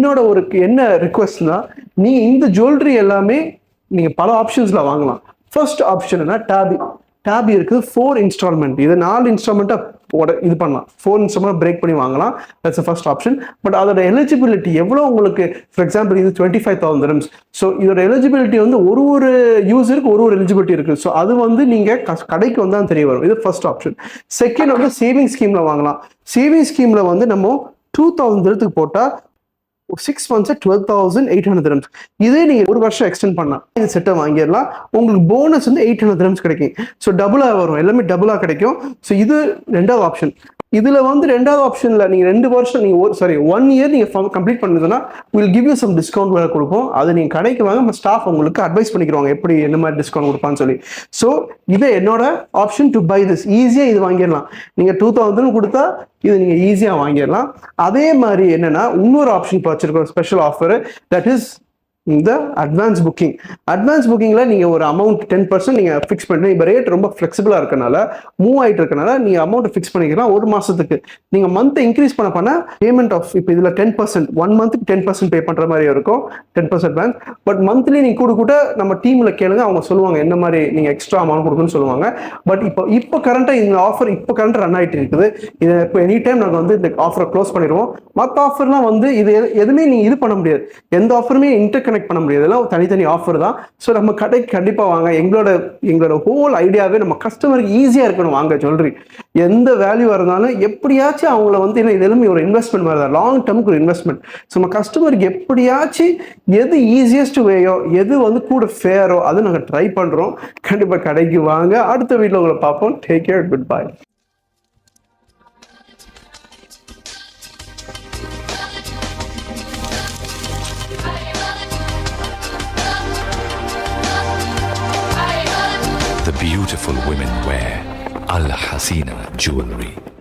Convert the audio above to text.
என்னோட ஒரு என்ன ரிக்வஸ்ட்னா நீ இந்த ஜுவல்லரி எல்லாமே நீங்கள் பல ஆப்ஷன்ஸில் வாங்கலாம். ஃபர்ஸ்ட் ஆப்ஷன் என்ன டேபி டேபி இருக்குது ஃபோர் இன்ஸ்டால்மெண்ட் இது நாலு இன்ஸ்டால்மெண்ட்டாக போட இது பண்ணலாம். ஃபோர் இன்ஸ்டால்மெண்ட் பிரேக் பண்ணி வாங்கலாம். தட்ஸ் ஃபர்ஸ்ட் ஆப்ஷன் பட் அதோட எலிஜிபிலிட்டி எவ்வளோ உங்களுக்கு? ஃபார் எக்ஸாம்பிள் இது twenty five thousand rooms so இதோட எலிஜிபிலிட்டி வந்து ஒரு ஒரு யூஸருக்கு ஒரு ஒரு எலிஜிபிலிட்டி இருக்குது ஸோ அது வந்து நீங்கள் கடைக்கு வந்தால் தெரிய வரும். இது ஃபர்ஸ்ட் ஆப்ஷன் செகண்ட் வந்து சேவிங் ஸ்கீமில் வாங்கலாம். சேவிங் ஸ்கீமில் வந்து நம்ம டூ தௌசண்ட் எடுத்துக்கு போட்டால் six months twelve thousand eight hundred rooms இதே நீங்க ஒரு வருஷம் எக்ஸ்டெண்ட் பண்ணலாம் இந்த செட்டை வாங்கிடலாம். உங்களுக்கு போனஸ் வந்து எயிட் ஹண்ட்ரட் ரம்ஸ் கிடைக்கும். ஸோ டபுளா வரும். எல்லாமே டபுளா கிடைக்கும். ஸோ இது ரெண்டாவது ஆப்ஷன் இதில் வந்து ரெண்டாவது ஆப்ஷனில் நீங்கள் ரெண்டு வருஷம் நீங்கள் ஒரு சாரி ஒன் இயர் நீங்க கம்ப்ளீட் பண்ணுதுன்னா will give you some discount வேலை கொடுப்போம். அதை நீங்கள் கடைக்கு வாங்க நம்ம ஸ்டாஃப் உங்களுக்கு அட்வைஸ் பண்ணிக்கிறோங்க எப்படி என்ன மாதிரி டிஸ்கவுண்ட் கொடுப்பான்னு சொல்லி. ஸோ இது என்னோட ஆப்ஷன் டு பை திஸ் ஈஸியாக இது வாங்கிடலாம். நீங்கள் டூ தௌசண்ட் கொடுத்தா இது நீங்கள் ஈஸியாக வாங்கிடலாம். அதே மாதிரி என்னென்னா இன்னொரு ஆப்ஷன் இப்போ வச்சுருக்கோம் ஸ்பெஷல் ஆஃபர் தட் இஸ் இந்த அட்வான்ஸ் புக்கிங் அட்வான்ஸ் புக்கிங்ல நீங்க ஒரு அமௌண்ட் டென் பர்சன்ட் நீங்க ஃபிக்ஸ் பண்ணுறீங்க இப்போ ரேட் ரொம்ப ஃப்ளெக்சிபிளாக இருக்கனால மூவ் ஆயிட்டு இருக்கனால நீங்க அமௌண்ட் ஃபிக்ஸ் பண்ணிக்கலாம் ஒரு மாசத்துக்கு. நீங்க மந்த் இன்க்ரீஸ் பண்ண பண்ண பேமெண்ட் ஆஃப் இப்போ இதுல டென் பர்சன்ட் ஒன் மந்த்துக்கு டென் பர்சன்ட் பே பண்ற மாதிரி இருக்கும் ten percent bank but monthly நீங்கள் கூட கூட நம்ம டீமில் கேளுங்க அவங்க சொல்லுவாங்க என்ன மாதிரி நீங்க எக்ஸ்ட்ரா அமௌண்ட் கொடுக்குன்னு சொல்லுவாங்க. பட் இப்போ இப்போ கரண்ட்டாக இந்த ஆஃபர் இப்போ கரண்ட் ரன் ஆகிட்டு இருக்குது. இதை இப்போ எனி டைம் நாங்கள் வந்து இந்த ஆஃபரை க்ளோஸ் பண்ணிடுவோம். மற்ற ஆஃபர்லாம் வந்து இது எதுவுமே நீங்க இது பண்ண முடியாது. எந்த ஆஃபருமே இன்டர் கனெக்ட் பண்ண முடியாது. இதெல்லாம் தனித்தனி ஆஃபர் தான். ஸோ நம்ம கடைக்கு கண்டிப்பாக வாங்க. எங்களோட எங்களோட ஹோல் ஐடியாவே நம்ம கஸ்டமருக்கு ஈஸியாக இருக்கணும். வாங்க சொல்றி எந்த வேல்யூ இருந்தாலும் எப்படியாச்சும் அவங்கள வந்து என்ன இது ஒரு இன்வெஸ்ட்மெண்ட் மாதிரி தான். லாங் டேர்முக்கு ஒரு இன்வெஸ்ட்மெண்ட் ஸோ நம்ம கஸ்டமருக்கு எப்படியாச்சும் எது ஈஸியஸ்ட் வேயோ எது வந்து கூட ஃபேரோ அதை நாங்கள் ட்ரை பண்ணுறோம் கண்டிப்பாக கடைக்கு வாங்க. அடுத்த வீட்டில் உங்களை பார்ப்போம். Take care good bye beautiful women wear Al Hasina jewelry.